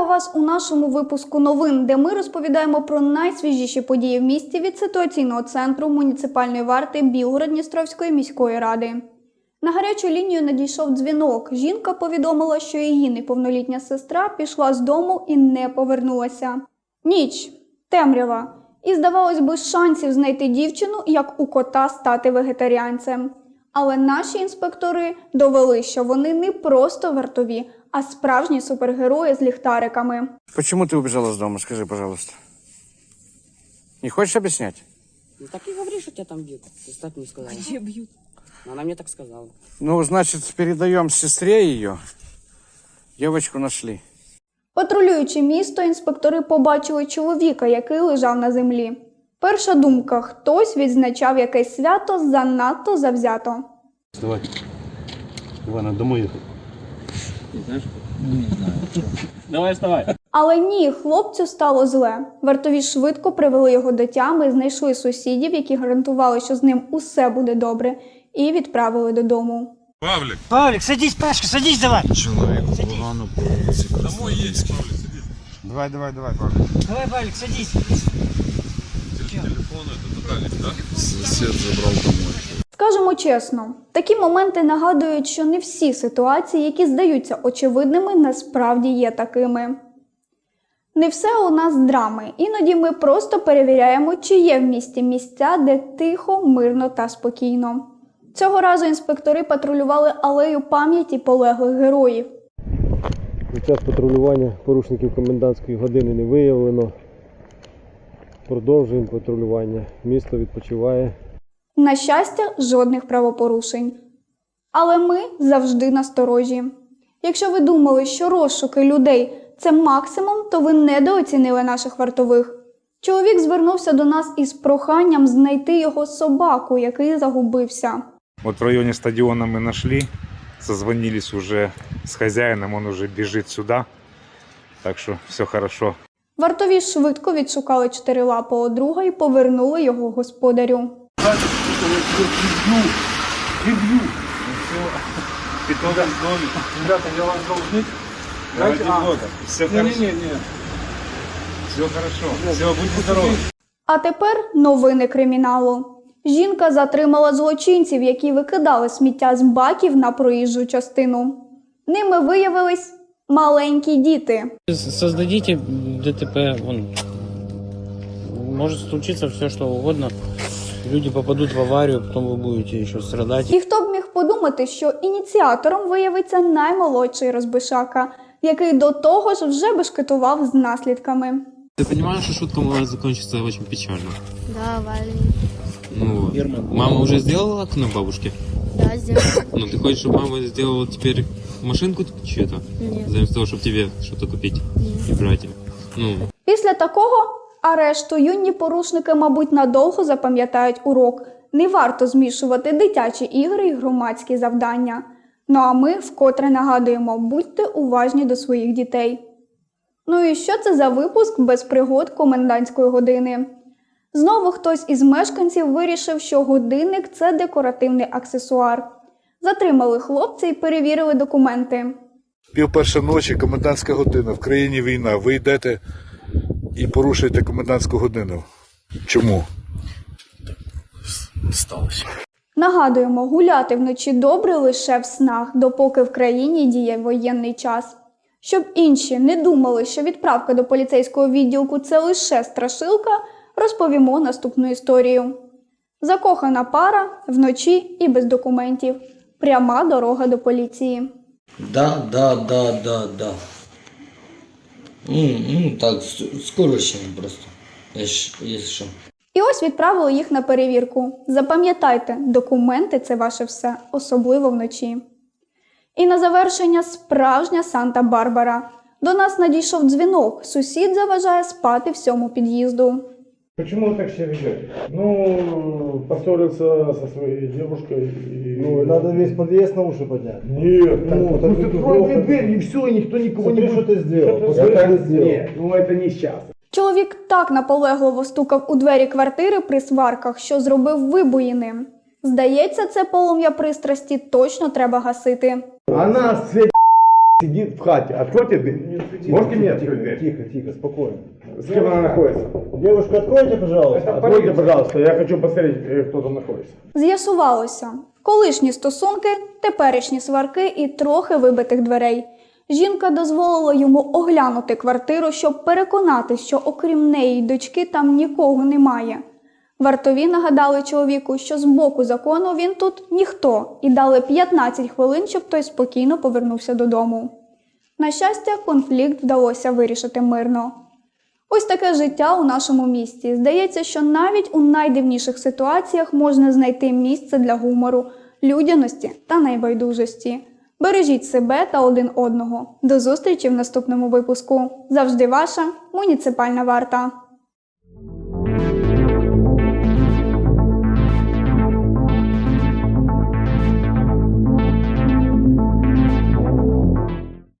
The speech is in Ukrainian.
Вітаємо вас у нашому випуску новин, де ми розповідаємо про найсвіжіші події в місті від ситуаційного центру муніципальної варти Білгород-Дністровської міської ради. На гарячу лінію надійшов дзвінок. Жінка повідомила, що її неповнолітня сестра пішла з дому і не повернулася. Ніч, темрява. І здавалось би, шансів знайти дівчину, як у кота стати вегетаріанцем. Але наші інспектори довели, що вони не просто вартові, а справжні супергерої з ліхтариками. Почему ты убежала из дома, скажи, пожалуйста? Не хочешь объяснять? Ну так и говори, что тебя там бьют. Ты так мне сказала. Где бьют? Она мне так сказала. Ну, значит, передаем сестре ее. Девочку нашли. Патрулюючи місто, інспектори побачили чоловіка, який лежав на землі. Перша думка: хтось відзначав якесь свято занадто завзято. Давай. Давай, надо домой ехать. Давай вставай. Але ні, хлопцю стало зле. Вартові швидко привели його до тями, знайшли сусідів, які гарантували, що з ним усе буде добре, і відправили додому. Павлик, Павлик, садись, Пашка, садись давай. чоловік погано по вулиці Краснодільській. Давай, давай, давай, Павлик. Давай, Павлик, садись. Это тотальний, да? Сосед забрав домой. Скажемо чесно, такі моменти нагадують, що не всі ситуації, які здаються очевидними, насправді є такими. Не все у нас драми. Іноді ми просто перевіряємо, чи є в місті місця, де тихо, мирно та спокійно. Цього разу інспектори патрулювали алею пам'яті полеглих героїв. Під час патрулювання порушників комендантської години не виявлено. Продовжуємо патрулювання. Місто відпочиває. На щастя, жодних правопорушень. Але ми завжди насторожі. Якщо ви думали, що розшуки людей це максимум, то ви недооцінили наших вартових. Чоловік звернувся до нас із проханням знайти його собаку, який загубився. Вот в районе стадиона мы нашли, созвонились уже с хозяином, он уже бежит сюда, так что все хорошо. Вартові швидко відшукали чотирилапого друга і повернули його господарю. Ребята, я вас должник. Все хорошо, будьте. А тепер новини криміналу. Жінка затримала злочинців, які викидали сміття з баків на проїжджу частину. Ними виявились маленькі діти. Создадите ДТП, вон, может случиться все что угодно. Люди попадут в аварию, потом вы будете еще страдать. І хто б міг подумати, що ініціатором виявиться наймолодший розбишака, який до того ж вже бешкетував з наслідками. Ты понимаешь, что шутка может закончиться очень печально? Да, Валя. Ну, мама уже сделала окно бабушке? Да, сделала. Ну, ты хочешь, чтобы мама сделала теперь машинку чью-то? Нет. Заместо того, чтобы тебе что-то купить и брать им. Ну, Після такого арешту юні порушники, мабуть, надовго запам'ятають урок. Не варто змішувати дитячі ігри і громадські завдання. Ну а ми вкотре нагадуємо, будьте уважні до своїх дітей. Ну і що це за випуск без пригод комендантської години? Знову хтось із мешканців вирішив, що годинник це декоративний аксесуар. Затримали хлопця і перевірили документи. Пів ночі, комендантська година, в країні війна. Ви йдете і порушуєте комендантську годину. Чому? Сталося. Нагадуємо, гуляти вночі добре лише в снах, допоки в країні діє воєнний час. Щоб інші не думали, що відправка до поліцейського відділку це лише страшилка, розповімо наступну історію. Закохана пара вночі і без документів. Пряма дорога до поліції. Да, да, да, да, да. Ну, ну так, скорочено просто. Что. І ось відправили їх на перевірку. Запам'ятайте, документи це ваше все, особливо вночі. І на завершення справжня Санта-Барбара. До нас надійшов дзвінок. Сусід заважає спати всьому під'їзду. Почему вы так себя ведете? Ну, поссорился со своей девушкой и... Ну, надо весь подъезд на уши поднять. Нет, ну, ну открой дверь и все, и никто никого не будет... что ты сделал. Посмотри, что ты сделал. Нет, ну это не сейчас. Чоловік так наполегливо стукав у двері квартири при сварках, що зробив вибоїни. Здається, це полум'я пристрасті точно треба гасити. Она, Свет, сидит в хате. Откройте дверь. Можете мне открыть дверь? Тихо, тихо, спокойно. С кем она находится? Девушка, откройте, пожалуйста. Откройте, пожалуйста. Я хочу посмотреть, э, кто там находится. З'ясувалося, колишні стосунки, теперішні сварки і трохи вибитих дверей. Жінка дозволила йому оглянути квартиру, щоб переконатись, що окрім неї й дочки там нікого немає. Вартові нагадали чоловіку, що з боку закону він тут ніхто, і дали 15 хвилин, щоб той спокійно повернувся додому. На щастя, конфлікт вдалося вирішити мирно. Ось таке життя у нашому місті. Здається, що навіть у найдивніших ситуаціях можна знайти місце для гумору, людяності та найбайдужості. Бережіть себе та один одного. До зустрічі в наступному випуску. Завжди ваша муніципальна варта.